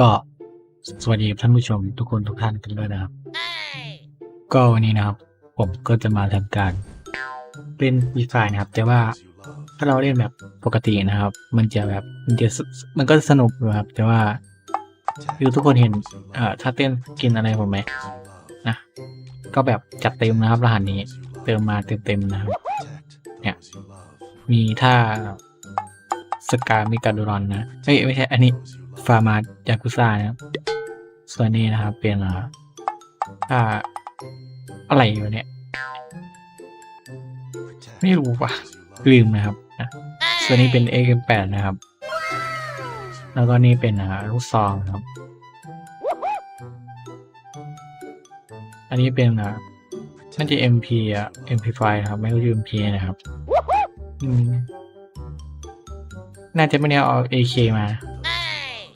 ก็สวัสดีท่านผู้ชมทุกคนทุกท่านกันด้วยนะครับ ก็วันนี้นะครับ ผมก็จะมาทำการเล่นวีไฟนะครับ แต่ว่าถ้าเราเล่นแบบปกตินะครับ มันจะแบบมันจะสมันก็สนุกอยู่ครับ แต่ว่าคือทุกคนเห็นเอ่อถ้าเต้นกินอะไรผมไหมนะก็แบบจัดเต็มนะครับรหัสนี้ เติมมาเต็มๆนะครับ เนี่ย มีท่า สกามิกาโดรอนนะเฮ้ยไม่ใช่อันนี้ฟาร์มายากุซ่านะครับส่วนนี้นะครับเป็นอ่าท่าอะไรอยู่เนี่ย ไม่รู้ว่ะลืมนะครับนะส่วนนี้เป็น A8 นะครับ แล้วก็นี่เป็นอ่าลูกซองครับ อันนี้เป็นอ่าน่าจะ MP อะ MP5 ครับ ไม่ก็ MP นะครับ อืม น่าจะไม่ได้เอา AK มา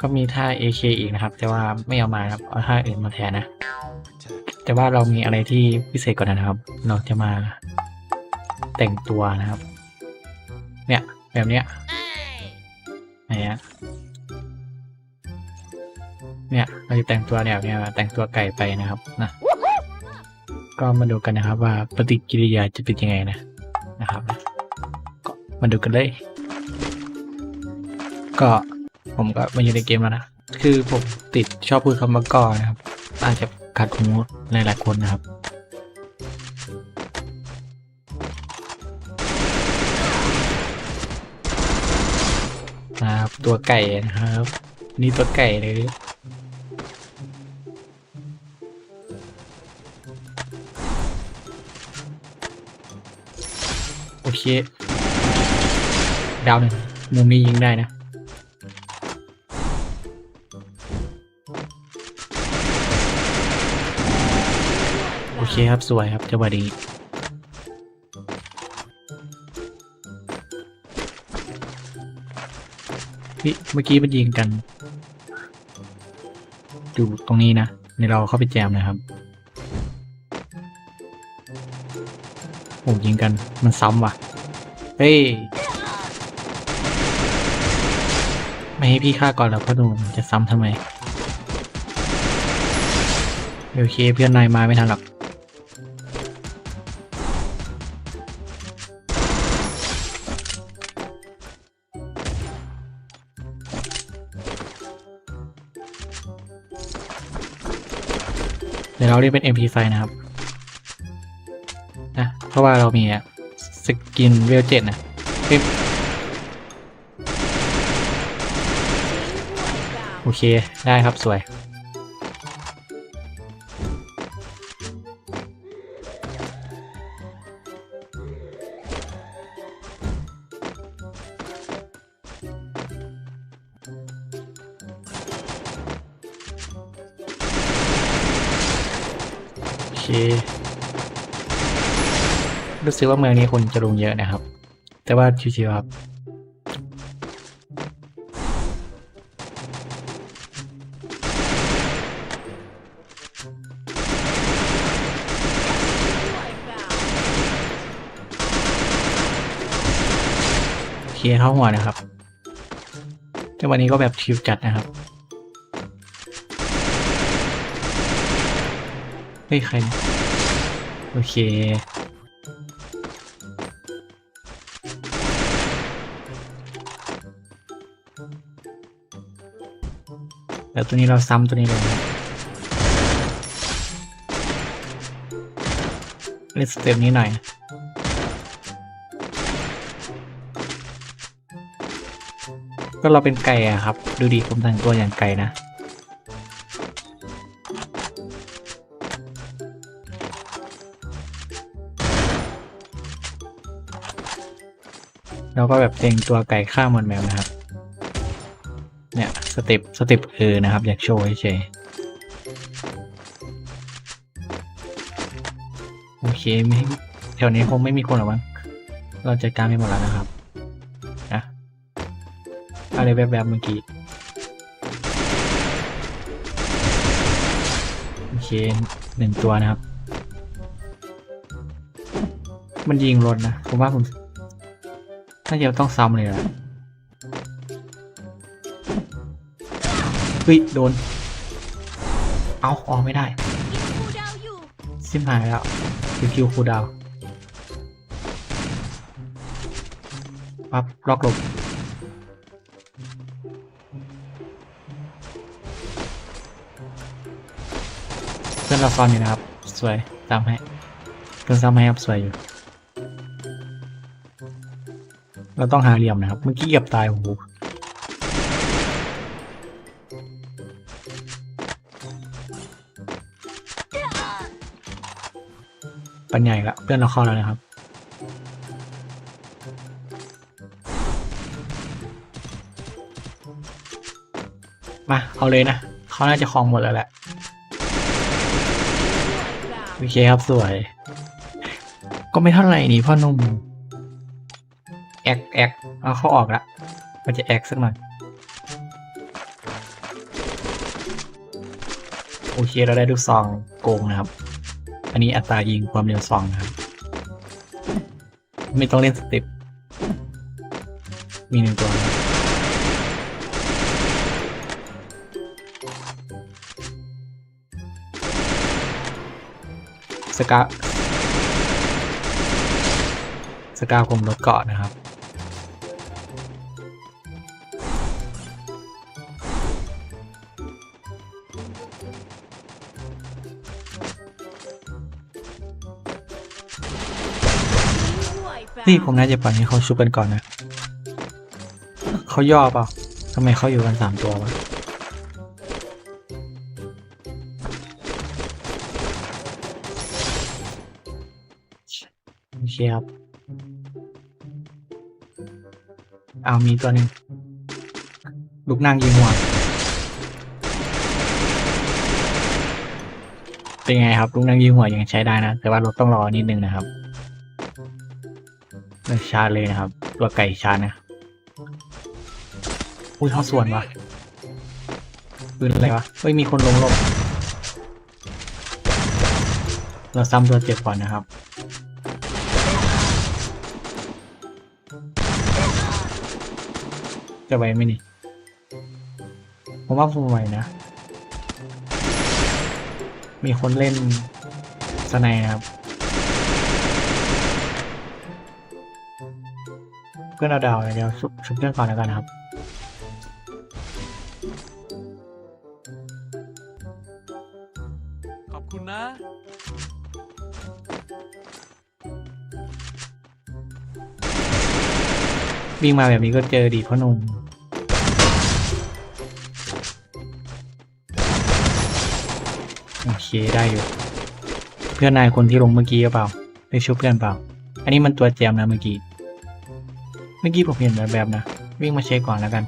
ก็มีท่า AK อีกนะครับ แต่ว่าไม่เอามาครับ เอาท่าอื่นมาแทนนะ แต่ว่าเรามีอะไรที่พิเศษกว่านั้นนะครับ เราจะมาแต่งตัวนะครับ เนี่ยแบบเนี้ยไหนอะเนี่ยเราจะแต่งตัวแบบเนี้ยแต่งตัวไก่ไปนะครับนะก็มาดูกันนะครับว่าปฏิกิริยาจะเป็นยังไงนะนะครับ ก็มาดูกันเลย ก็ผมก็มาอยู่ในเกมแล้วนะ คือผมติดชอบพูดคำว่าก่อนะครับ อาจจะขัดหูหลายๆคนนะครับนะครับตัวไก่นะครับ นี่ตัวไก่เลยโอเคดาวหนึ่งมุมนี้ยิงได้นะ เคครับ สวยครับจังหวะดีพี่เมื่อกี้มันยิงกัน อยู่ตรงนี้นะในเราเข้าไปแจมนะครับโอ้ยิงกันมันซ้ำว่ะ เฮ้ย ไม่ให้พี่ฆ่าก่อนแล้วพ่อหนุ่มจะซ้ำทำไม โอเคเพื่อนนายมาไม่ทันหรอก ดี๋ยวเราเรียกเป็น MP5 นะครับนะเพราะว่าเรามีสกินเวลเจ็ดนะโอเคได้ครับสวย เค รู้สึกว่าเมืองนี้คนจะลงเยอะนะครับ แต่ว่าชิวๆครับโอเคเข้าหัวนะครับ แต่วันนี้ก็แบบชิวจัดนะครับ เฮ้ยใครโอเค แล้วตัวนี้เราซ้ำตัวนี้เลย เล่นสเต็ปนี้หน่อยก็เราเป็นไก่อะครับ ดูดีผมแต่งตัวอย่างไก่นะ แล้วก็แบบแต่งตัวไก่ข้ามหมดแมวนะครับ เนี่ยสเต็ปสเต็ปเออนะครับ อยากโชว์เฉยโอเคไม่แถวนี้คงไม่มีคนหรอกมั้งเราจัดการไปหมดแล้วนะครับนะอะไรแบบๆเมื่อกี้โอเคหนึ่งตัวนะครับ มันยิงรถนะผมว่าผม น่าจะต้องซ้ำเลยอะเฮ้ย โดน เอาออกไม่ได้ยิงคูดาวอยู่ซิมหายแล้วคิวคิวคูดาวปั๊บล็อกหลบเพื่อนเราซ้อนอยู่นะครับ สวยตามให้เพื่อนซ้ำให้ครับสวยอยู่ เราต้องหาเหลี่ยมนะครับ เมื่อกี้เกือบตายโอ้โหปัญญาอีกละเพื่อนเราเข้าแล้วนะครับมาเอาเลยนะเขาน่าจะคลองหมดแล้วแหละโอเคครับสวย ก็ไม่เท่าไหร่นี่พ่อนุ่ม แอกแอกเอาเขาออกละมันจะแอกสักหน่อยโอเคเราได้ลูกซองโกงนะครับ อันนี้อัตรายิงความเร็วซองนะครับ ไม่ต้องเล่นสเต็ปมีหนึ่งตัวนะสกาสกาคมรถเกาะนะครับ นี่ผมน่าจะปล่อยให้เขาชุบกันก่อนนะเขาย่อเปล่าทำไมเขาอยู่กันสามตัววะโอเคครับเอามีตัวหนึ่งลูกนั่งยิงหัวเป็นไงครับลูกนั่งยิงหัวยังใช้ได้นะ แต่ว่ารถต้องรอนิดนึงนะครับ ชาเลยนะครับ ตัวไก่ชานะอุ้ยเขาสวนวะปืนอะไรวะเฮ้ยมีคนลงลบเราซ้ำตัวเจ็บก่อนนะครับจะไหวไหมนี่ผมว่าผมไหวนะ มีคนเล่นสไนนะครับ พื่อนเราดาวเดี๋ยวชุบชุบเพื่อนก่อนแล้วกันนะครับขอบคุณนะวิ่งมาแบบนี้ก็เจอดีพ่อหนุ่มโอเคได้อยู่ เพื่อนนายคนที่ลงเมื่อกี้หรือเปล่าได้ชุบเพื่อนเปล่า อันนี้มันตัวแจมนะเมื่อกี้ เมื่อกี้ผมเห็นแบบๆนะ วิ่งมาเช็คก่อนแล้วกัน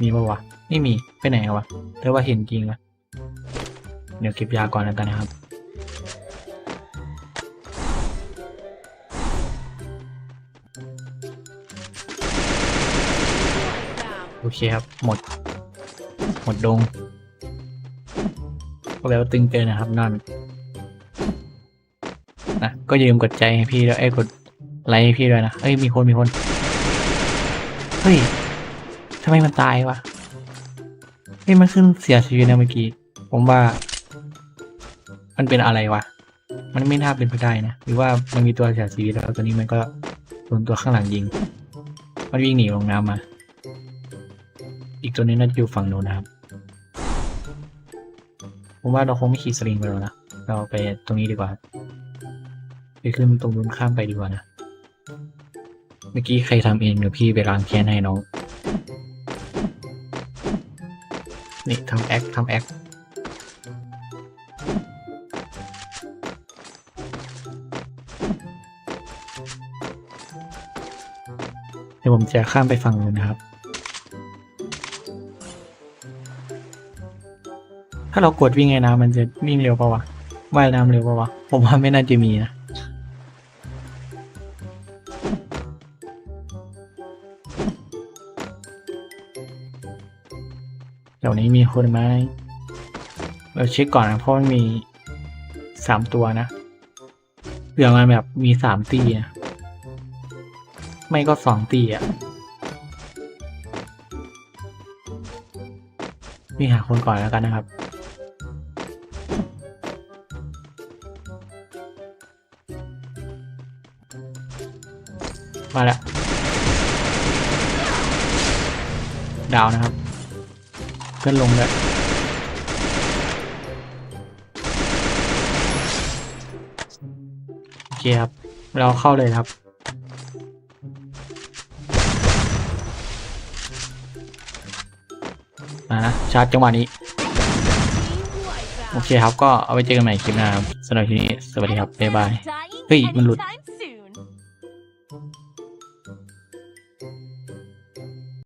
มีปะวะ ไม่มี ไปไหนอะวะเธอว่าเห็นจริงวะเดี๋ยวเก็บยาก่อนแล้วกันนะครับ โอเคครับ หมด หมดดงก็แล้วตึงเกินนะครับนอนนะก็ยืมกดใจให้พี่ด้วยไอ้กดไลค์ให้พี่ด้วยนะ เอ้ยมีคนมีคน เฮ้ยทำไมมันตายวะเฮ้ยมันขึ้นเสียชีวิตนะเมื่อกี้ ผมว่า มันเป็นอะไรวะ มันไม่น่าเป็นไปได้นะ หรือว่ามันมีตัวเสียชีวิตแล้วตัวนี้มันก็โดนตัวข้างหลังยิง มันวิ่งหนีลงน้ำมา อีกตัวนี้น่าจะอยู่ฝั่งโน้นนะครับ ผมว่าเราคงไม่ขี่สลิงไปแล้วนะ เราไปตรงนี้ดีกว่า ไปขึ้นตรงนู้นข้ามไปดีกว่านะ เมื่อกี้ใครทำเองเดี๋ยวพี่ไปล้างแค้นให้น้อง นี่ทำแอคทำแอคเดี๋ยวผมจะข้ามไปฝั่งนู้นนะครับ ถ้าเรากดวิ่งไงน้ำมันจะวิ่งเร็วปะวะว่ายน้ำเร็วปะวะ ผมว่าไม่น่าจะมีนะ เดี๋ยวนี้มีคนไหมเราเช็คก่อนนะเพราะมันมีสามตัวนะเหลือมาแบบมีสามตีนะไม่ก็สองตีอะวิ่หาคนก่อนแล้วกันนะครับมาแล้ว ดาวนะครับ เพื่อนลงเลยโอเคครับ เราเข้าเลยครับ มานะ ชาร์จจังหวะนี้ โอเคครับ ก็เอาไว้เจอกันใหม่คลิปหน้าครับสำหรับทีนี้ สวัสดีครับ บ๊ายบาย เฮ้ย มันหลุด